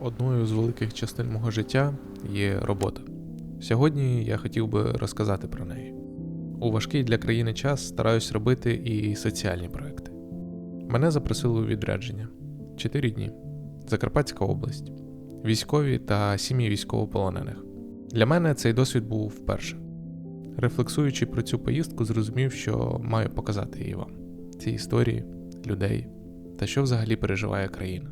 Одною з великих частин мого життя є робота. Сьогодні я хотів би розказати про неї. У важкий для країни час стараюсь робити і соціальні проекти. Мене запросили у відрядження 4 дні. Закарпатська область, військові та сім'ї військовополонених. Для мене цей досвід був вперше. Рефлексуючи про цю поїздку, зрозумів, що маю показати її вам. Ці історії, людей та що взагалі переживає країна.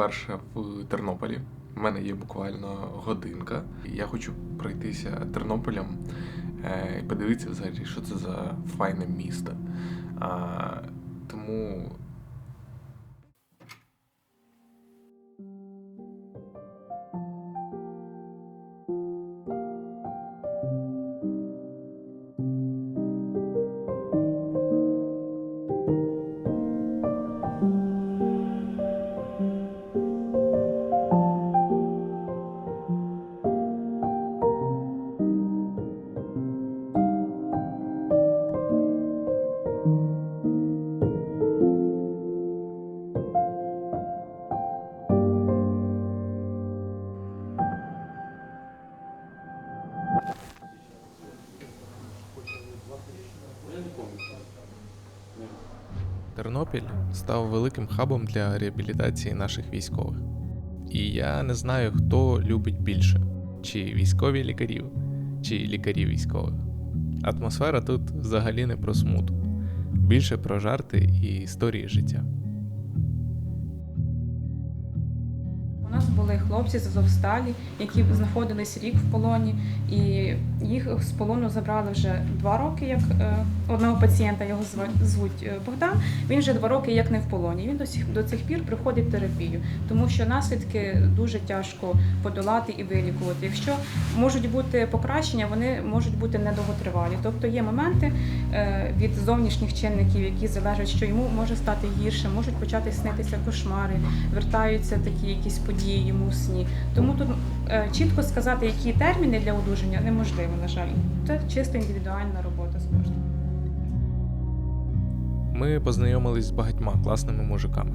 Вперше в Тернополі. У мене є буквально годинка. Я хочу пройтися Тернополем е, і подивитися взагалі, що це за файне місто. Тернопіль став великим хабом для реабілітації наших військових. І я не знаю, хто любить більше: чи військові лікарів, чи лікарів військових. Атмосфера тут взагалі не про смуту, більше про жарти і історії життя. Були хлопці з Азовсталі, які знаходились рік в полоні, і їх з полону забрали вже два роки. Як е, одного пацієнта його звуть е, Богдан. Він вже два роки як не в полоні. Він до сих до цих пір приходить в терапію, тому що наслідки дуже тяжко подолати і вилікувати. Якщо можуть бути покращення, вони можуть бути недовготривалі. Тобто є моменти е, від зовнішніх чинників, які залежать, що йому може стати гірше, можуть почати снитися кошмари, вертаються такі якісь події йому в сні. Тому тут е, чітко сказати, які терміни для одужання неможливо, на жаль. Це чисто індивідуальна робота з кожним. Ми познайомились з багатьма класними мужиками.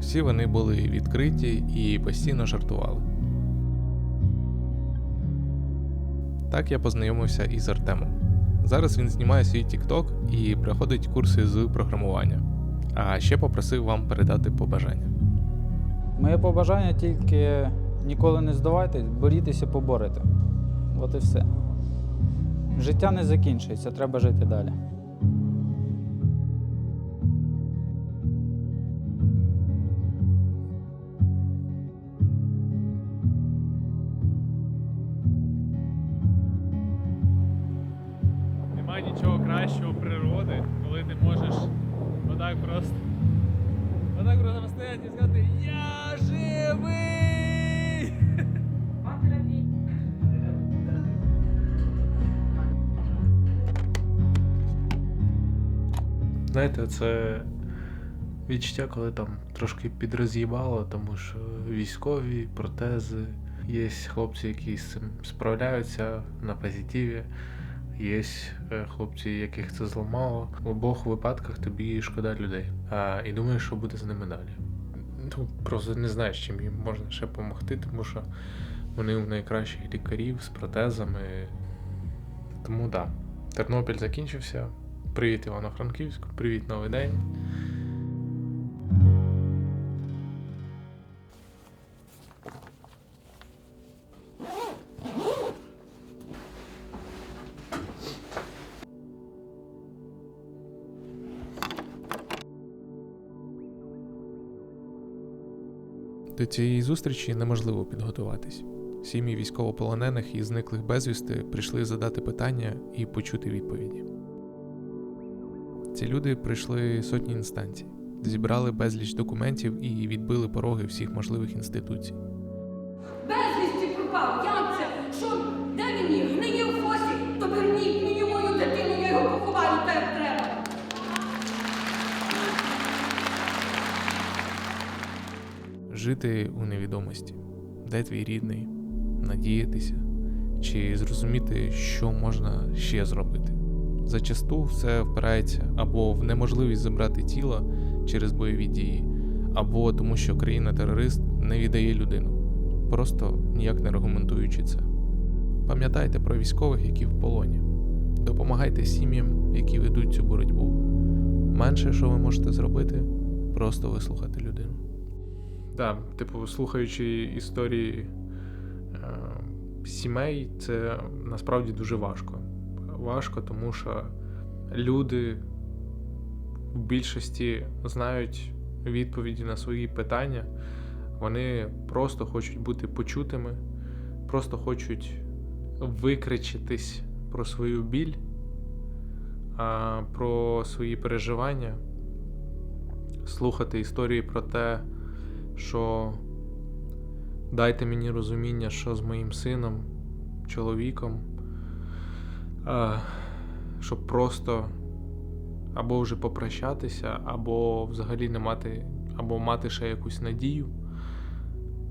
Всі вони були відкриті і постійно жартували. Так я познайомився із Артемом. Зараз він знімає свій TikTok і проходить курси з програмування. А ще попросив вам передати побажання. Моє побажання тільки ніколи не здавайтесь, борітеся, поборете. От і все. Життя не закінчується, треба жити далі. Нема нічого кращого природи, коли ти можеш отак просто. Отак просто постояти і сказати Я живий! Знаєте, це відчуття, коли там трошки підроз'їбало, тому що військові, протези, є хлопці, які з цим справляються на позитиві, є е, хлопці, яких це зламало. В обох випадках тобі шкода людей. А, і думаєш, що буде з ними далі. Ну, просто не знаєш, чим їм можна ще допомогти, тому що вони у найкращих лікарів з протезами. Тому так, да, Тернопіль закінчився. Привіт, Івано-Франківськ, привіт, новий день. До цієї зустрічі неможливо підготуватись. Сім'ї військовополонених і зниклих безвісти прийшли задати питання і почути відповіді. Ці люди прийшли сотні інстанцій, зібрали безліч документів і відбили пороги всіх можливих інституцій. Безвісті пропав. Як жити у невідомості, де твій рідний, надіятися чи зрозуміти, що можна ще зробити. Зачасту все впирається або в неможливість забрати тіло через бойові дії, або тому, що країна-терорист не віддає людину, просто ніяк не аргументуючи це. Пам'ятайте про військових, які в полоні. Допомагайте сім'ям, які ведуть цю боротьбу. Менше, що ви можете зробити, просто вислухати людину. Так, типу, слухаючи історії е, сімей, це насправді дуже важко. Важко, тому що люди в більшості знають відповіді на свої питання. Вони просто хочуть бути почутими, просто хочуть викричитись про свою біль, про свої переживання, слухати історії про те, що дайте мені розуміння, що з моїм сином, чоловіком, щоб просто або вже попрощатися, або взагалі не мати, або мати ще якусь надію.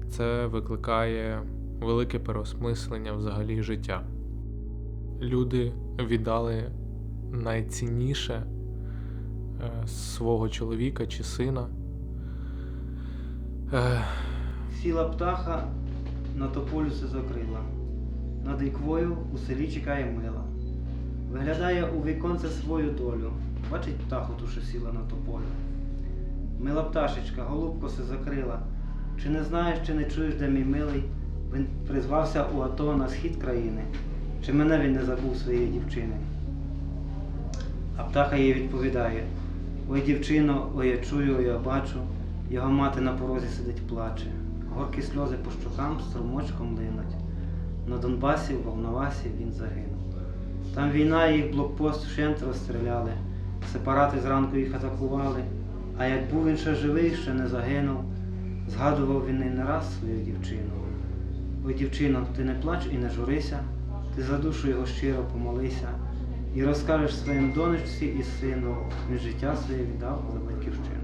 Це викликає велике переосмислення взагалі життя. Люди віддали найцінніше е, свого чоловіка чи сина. Е, Сіла птаха на тополю се закрила. Над іквою у селі чекає мила. Виглядає у віконце свою долю. Бачить птаху ту, що сіла на тополю. Мила пташечка, голубко се закрила. Чи не знаєш, чи не чуєш, де мій милий? Він призвався у АТО на схід країни. Чи мене він не забув своєї дівчини? А птаха їй відповідає: Ой, дівчино, ой, я чую, ой, я бачу. Його мати на порозі сидить плаче. Горкі сльози по щокам струмочком линуть. На Донбасі, в Волновасі він загинув. Там війна їх блокпост вщент розстріляли. Сепарати зранку їх атакували. А як був він ще живий, ще не загинув, згадував він і не раз свою дівчину. Ой, дівчино, ти не плач і не журися, ти за душу його щиро помолися і розкажеш своїм донечці і сину, він життя своє віддав за батьківщину.